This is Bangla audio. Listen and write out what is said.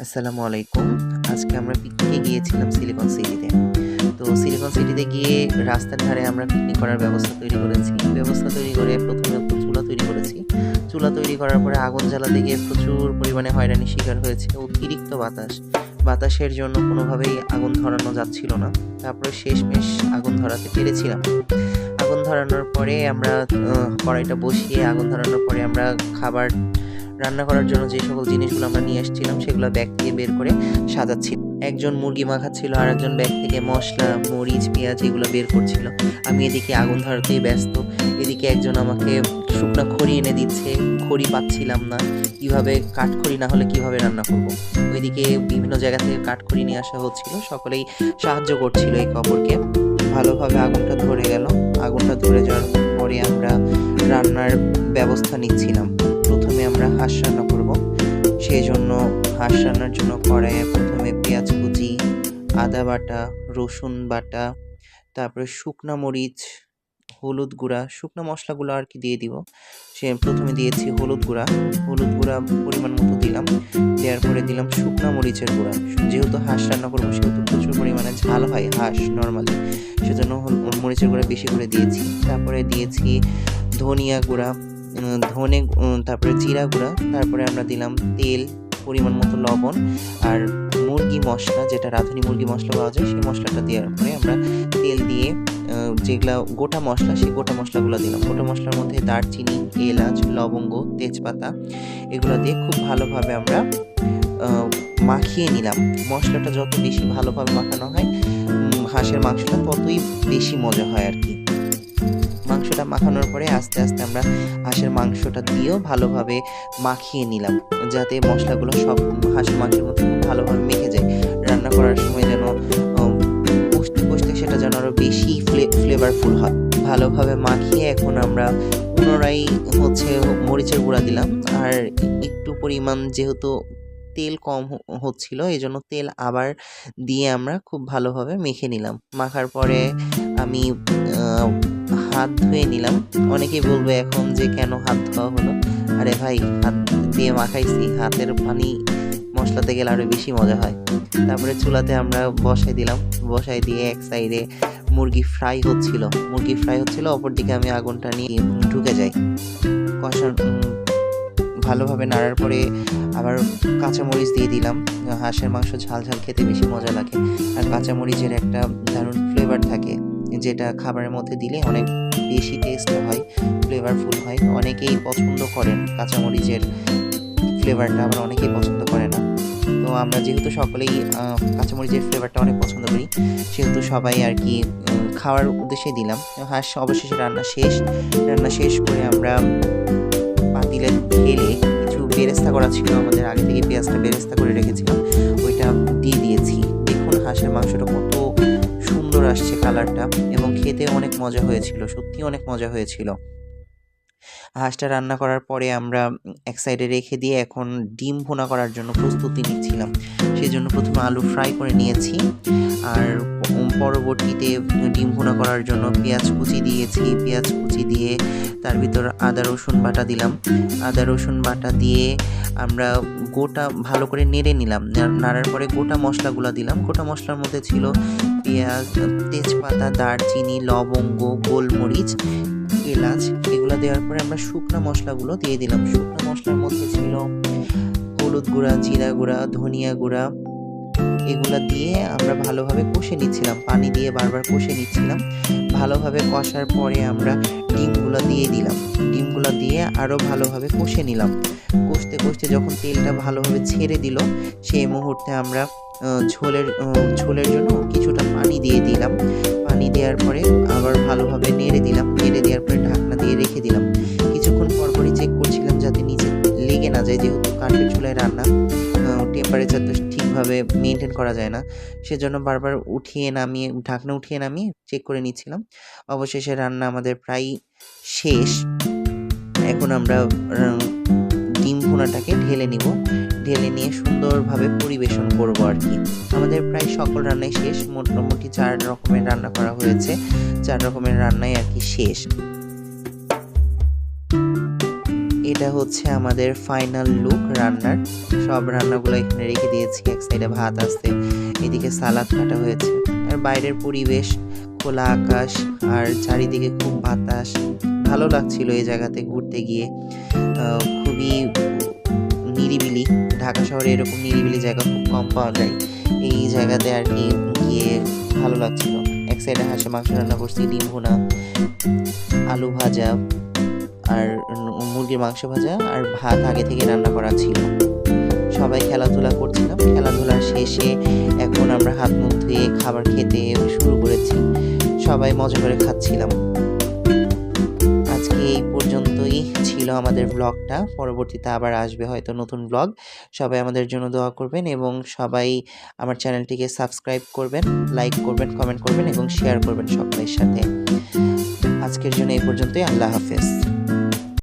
আসসালামু আলাইকুম। আজকে আমরা পিকনিকে গিয়েছিলাম সিলিকন সিটিতে তো সিলিকন সিটিতে গিয়ে রাস্তার ধারে আমরা পিকনিক করার ব্যবস্থা তৈরি করেছি। ব্যবস্থা তৈরি করে প্রথমে চুলা তৈরি করেছি। চুলা তৈরি করার পরে আগুন জ্বালাতে গিয়ে প্রচুর পরিমাণে হয়রানির শিকার হয়েছে। অতিরিক্ত বাতাস। বাতাসের জন্য কোনোভাবেই আগুন ধরানো যাচ্ছিল না। তারপরে শেষমেশ আগুন ধরাতে পেরেছিলাম। আগুন ধরানোর পরে আমরা কড়াইটা বসিয়ে আগুন ধরানোর পরে আমরা খাবার রান্না করার জন্য যে সকল জিনিসগুলো আমরা নিয়ে এসেছিলাম সেগুলো ব্যাগ থেকে বের করে সাজাচ্ছি। একজন মুরগি মাখাচ্ছিল আর একজন ব্যাগ থেকে মশলা, মরিচ, পেঁয়াজ এগুলো বের করছিল। আমি এদিকে আগুন ধরাতেই ব্যস্ত। এদিকে একজন আমাকে শুকনো খড়ি এনে দিচ্ছে, খড়ি পাচ্ছিলাম না। কীভাবে কাঠখড়ি না হলে কীভাবে রান্না করব? ওইদিকে বিভিন্ন জায়গা থেকে কাঠখড়ি নিয়ে আসা হচ্ছিল, সকলেই সাহায্য করছিল এই খবরকে ভালোভাবে আগুনটা ধরে গেল। আগুনটা ধরে যাওয়ার পরে আমরা রান্নার ব্যবস্থা নিচ্ছিলাম। আমরা হাঁস রান্না করব। সেই জন্য হাঁস রান্নার জন্য কড়াইয়ে প্রথমে পেঁয়াজ কুচি, আদা বাটা, রসুন বাটা, তারপরে শুকনো মরিচ, হলুদ গুঁড়া, শুকনো মশলাগুলো আর কি দিয়ে দিব। সে প্রথমে দিয়েছি হলুদ গুঁড়া। হলুদ গুঁড়া পরিমাণ মতো দিলাম। দেওয়ার পরে দিলাম শুকনো মরিচের গুঁড়া। যেহেতু হাঁস রান্না করব, সেহেতু প্রচুর পরিমাণে ঝাল হয় হাঁস নর্মালি। সেজন্য মরিচের গুঁড়া বেশি করে দিয়েছি। তারপরে দিয়েছি ধনিয়া গুঁড়া। ধনে তারপরে জিরা গুঁড়া, তারপরে আমরা দিলাম তেল, পরিমাণ মতো লবণ আর মুরগি মশলা, যেটা রাঁধুনি মুরগি মশলা পাওয়া যায়, সেই মশলাটা দেওয়ার পরে আমরা তেল দিয়ে যেগুলা গোটা মশলা, সেই গোটা মশলাগুলো দিলাম। গোটা মশলার মধ্যে দারচিনি, এলাচ, লবঙ্গ, তেজপাতা, এগুলো দিয়ে খুব ভালোভাবে আমরা মাখিয়ে নিলাম। মশলাটা যত বেশি ভালোভাবে মাখানো হয় হাঁসের মাংসটা ততই বেশি মজা হয় আর কি। মাংসটা মাখানোর পরে আস্তে আস্তে আমরা হাঁসের মাংসটা দিয়েও ভালোভাবে মাখিয়ে নিলাম যাতে মশলাগুলো সব হাঁসের মাংসের মধ্যে খুব ভালোভাবে মেখে যায়। রান্না করার সময় যেন উম, কষতে কষতে সেটা যেন আরও বেশি ফ্লেভারফুল হয়। ভালোভাবে মাখিয়ে এখন আমরা পুনরায় হচ্ছে মরিচের গুঁড়া দিলাম। আর একটু পরিমাণ যেহেতু তেল কম হচ্ছিল এই জন্য তেল আবার দিয়ে আমরা খুব ভালোভাবে মেখে নিলাম। মাখার পরে আমি হাত ধুয়ে নিলাম। অনেকেই বলবে এখন যে কেন হাত ধোয়া হলো? আরে ভাই, হাত দিয়ে মাখাইছি, হাতের পানি মশলাতে গেলে আরও বেশি মজা হয়। তারপরে চুলাতে আমরা বসাই দিলাম। বসাই দিয়ে এক সাইডে মুরগি ফ্রাই হচ্ছিল। মুরগি ফ্রাই হচ্ছিল, অপরদিকে আমি আগুনটা নিয়ে ঢুকে যাই। কষার ভালোভাবে নাড়ার পরে আবার কাঁচামরিচ দিয়ে দিলাম। হাঁসের মাংস ঝাল ঝাল খেতে বেশি মজা লাগে। আর কাঁচামরিচের একটা দারুণ ফ্লেভার থাকে। যেটা খাবারের মধ্যে দিলে অনেক বেশি টেস্ট হয় ফ্লেভারফুল হয়। অনেকেই পছন্দ করেন কাঁচামরিচের ফ্লেভারটা আবার অনেকেই পছন্দ করে না। তো আমরা যেহেতু সকলেই কাঁচামরিচের ফ্লেভারটা অনেক পছন্দ করি, সেহেতু সবাই আর কি খাওয়ার উদ্দেশ্যে দিলাম। হাঁস, অবশেষে রান্না শেষ। রান্না শেষ করে আমরা পাতিলে ঢেলে কিছু বেরেস্তা করা ছিল, আমাদের আগে থেকে পেঁয়াজটা বেরেস্তা করে রেখেছিলাম। ওইটা দিয়ে দিয়েছি। দেখুন হাঁসের মাংসটা কত সুন্দর আসছে কালারটা এবং খেতে অনেক মজা হয়েছিল সত্যি অনেক মজা হয়েছিল। হাঁসটা রান্না করার পরে আমরা এক সাইডে রেখে দিয়ে এখন ডিম ভুনা করার জন্য প্রস্তুতি নিচ্ছিলাম। সেই জন্য প্রথমে আলু ফ্রাই করে নিয়েছি আর পরবর্তীতে ডিম ভুনা করার জন্য পেঁয়াজ কুচি দিয়েছি, পেঁয়াজ কুচি দিয়ে তার ভিতর আদা, রসুন বাটা দিলাম। আদা, রসুন বাটা দিয়ে আমরা গোটা ভালো করে নেড়ে নিলাম। নাড়ার পরে গোটা মশলাগুলো দিলাম। গোটা মশলার মধ্যে ছিল পেঁয়াজ, তেজপাতা, দারচিনি, লবঙ্গ, গোলমরিচ, এলাচ, এগুলো দেওয়ার পরে আমরা শুকনো মশলাগুলো দিয়ে দিলাম। শুকনো মশলার মধ্যে ছিল হলুদ গুঁড়া, জিরা গুঁড়া, ধনিয়া গুঁড়া। এগুলো দিয়ে আমরা ভালোভাবে কষে নিচ্ছিলাম। পানি দিয়ে বারবার কষে নিচ্ছিলাম। ভালোভাবে কষার পরে আমরা ডিমগুলো দিয়ে দিলাম। ডিমগুলো দিয়ে আরও ভালোভাবে কষে নিলাম। কষতে কষতে যখন তেলটা ভালোভাবে ছেড়ে দিল, সেই মুহূর্তে আমরা ঝোলের ঝোলের জন্য কিছুটা পানি দিয়ে দিলাম। পানি দেওয়ার পরে আবার ভালোভাবে নেড়ে দিলাম। নেড়ে দেওয়ার পরে ঢাকনা দিয়ে রেখে দিলাম। কিছুক্ষণ পরপরই চেক করছিলাম যাতে নিচে লেগে না যায়, যেহেতু কাঠের চুলায় রান্না টেম্পারেচার তো ঠিকভাবে মেনটেন করা যায় না। সেজন্য বারবার উঠিয়ে নামিয়ে, ঢাকনা উঠিয়ে নামিয়ে চেক করে নিচ্ছিলাম। অবশেষে রান্না আমাদের প্রায় শেষ। এখন আমরা ডিম ভুনাটাকে ঢেলে নিব। ঢেলে নিয়ে সুন্দরভাবে পরিবেশন করব আর কি। আমাদের প্রায় সকল রান্নাই শেষ। মোটামুটি চার রকমের রান্না করা হয়েছে। চার রকমের রান্নাই আর কি শেষ। এটা হচ্ছে আমাদের ফাইনাল লুক রান্নার। সব রান্নাগুলো এখানে রেখে দিয়েছি, এক সাইডে ভাত আসতে এদিকে সালাদ কাটা হয়েছে। আর বাইরের পরিবেশ, খোলা আকাশ, আর চারিদিকে খুব বাতাস। ভালো লাগছিল এই জায়গাতে ঘুরতে গিয়ে। খুবই নিরিবিলি। ঢাকা শহরে এরকম নিরিবিলি জায়গা খুব কম পাওয়া যায়। এই জায়গাতে আর কি গিয়ে ভালো লাগছিল। এক সাইডে হাঁসে মাংস রান্না করছি, ডিম ভুনা, আলু ভাজা, আর মুরগির মাংস ভাজা আর ভাত আগে থেকে রান্না করা ছিল। সবাই খেলাধুলা করছিলাম খেলাধুলার শেষে এখন আমরা হাত মুখ ধুয়ে খাবার খেতে শুরু করেছি। সবাই মজা করে খাচ্ছিলাম। আজকে এই পর্যন্তই ছিল আমাদের ব্লগটা পরবর্তীতে আবার আসবে হয়তো নতুন ব্লগ সবাই আমাদের জন্য দোয়া করবেন এবং সবাই আমার চ্যানেলটিকে সাবস্ক্রাইব করবেন লাইক করবেন কমেন্ট করবেন এবং শেয়ার করবেন সকলের সাথে। আজকের জন্য এই পর্যন্তই। আল্লাহ হাফেজ।